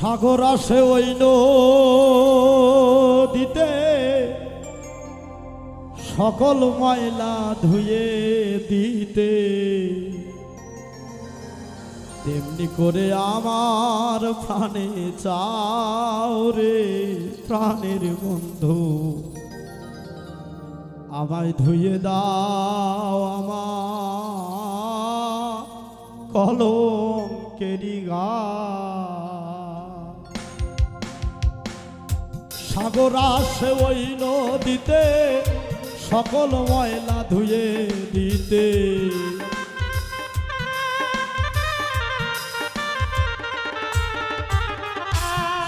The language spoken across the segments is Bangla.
সাগর আসে ওই দিতে সকল ময়লা ধুয়ে দিতে। তেমনি করে আমার প্রাণে চাও রে প্রাণের বন্ধু। আমায় ধুয়ে দাও আমার কলম কেরিগা সাগর আসে ওই নদীতে, সকল ময়লা ধুয়ে দিতে।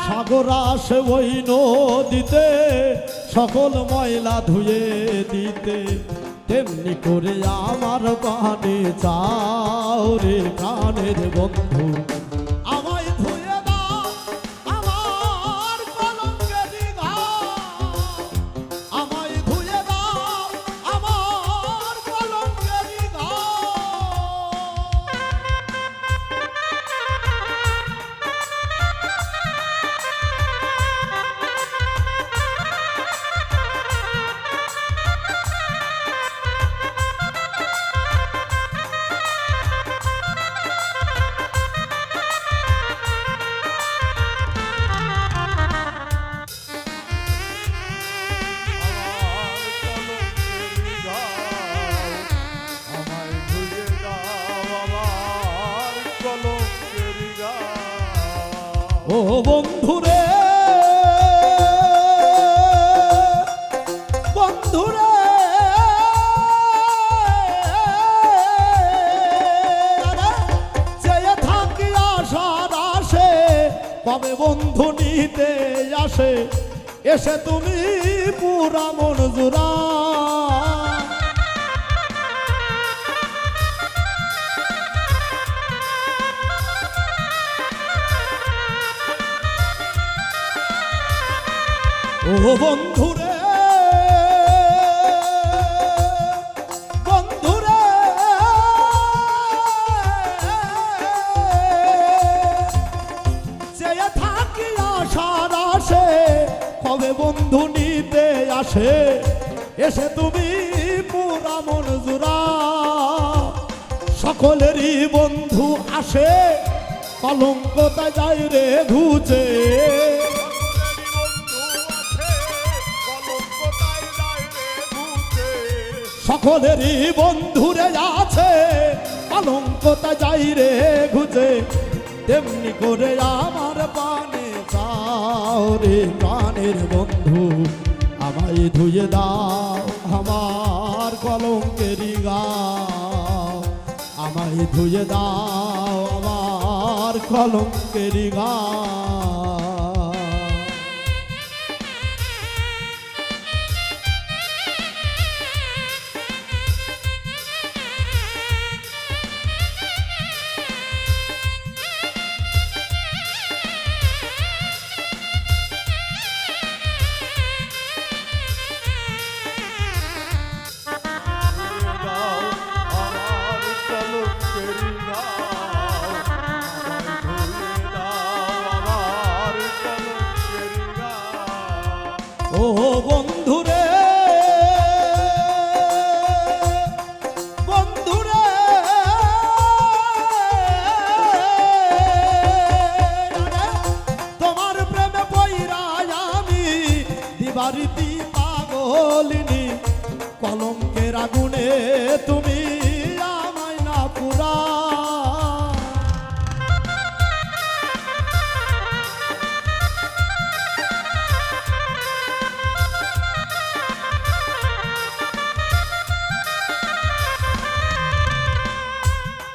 সাগর আসে ওই নদীতে, সকল ময়লা ধুয়ে দিতে। তেমনি করে আমার প্রাণে চাও রে প্রাণের বন্ধু। ও বন্ধুরে বন্ধুরে। চেয়ে থাকি আশার আসে কবে বন্ধু নিতে আসে? এসে তুমি পুরা মন জোড়া ও বন্ধুরে বন্ধুরে। চেয়ে থাকি আশার আসে কবে বন্ধু নিতে আসে? এসে তুমি পুরা মন সকলেরই বন্ধু আসে কলঙ্কতা যায় রে ঘুচে সকলেরই বন্ধুরে আছে। কলঙ্কতা যাই রে ঘুচে তেমনি করে আমার পানে চাও রে, প্রাণের বন্ধু আমায় ধুয়ে দাও, আমার কলঙ্কেরি গাও। আমায় ধুয়ে দাও, আমার কলঙ্কেরি গাও।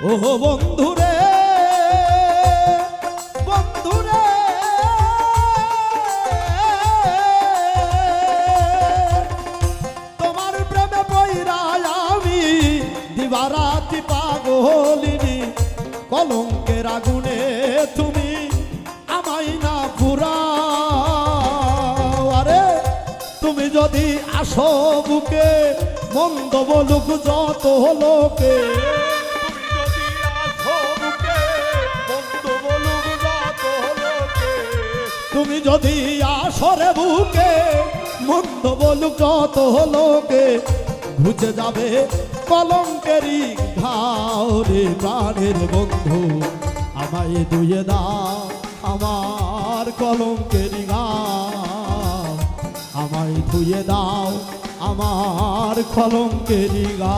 ও বন্ধুরে বন্ধুরে। তোমার প্রেমে পইরাই আমি দিবারাতি পাগলিনি কলঙ্কের আগুনে তুমি আমায় না পুরা আরে তুমি যদি আসো বুকে মন্দ বলুক যত লোকে তুমি যদি আসো বুকে, বন্ধু বলুক যত লোকে, তুমি যদি আসরে বুকে মন্দ বলু কত লোকে, ঘুচে যাবে কলঙ্কেরই ঘাও রে প্রাণের বন্ধু। আমায় দুয়ে দাও আমার কলঙ্কেরি গা আমায় দুয়ে দাও আমার কলঙ্কেরি গা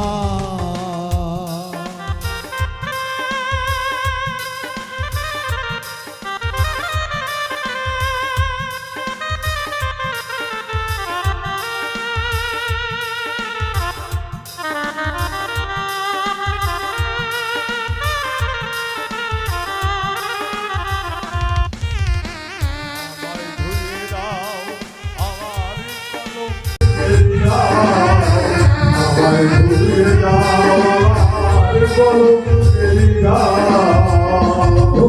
Oh,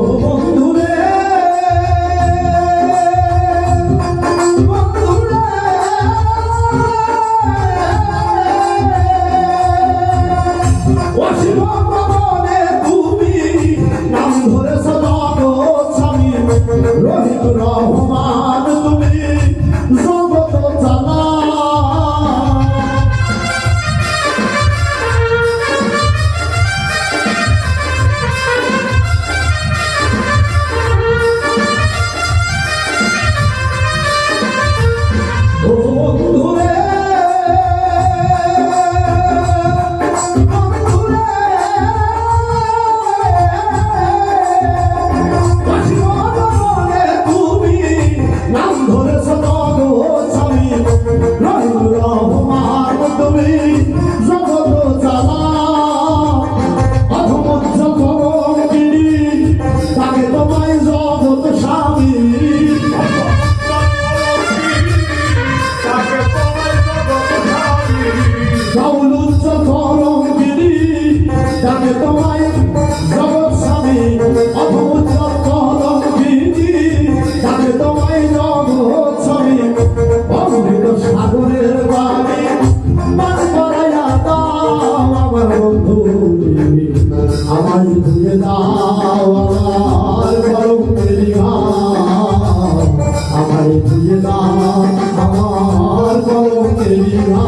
আমার কলম কেরিয়া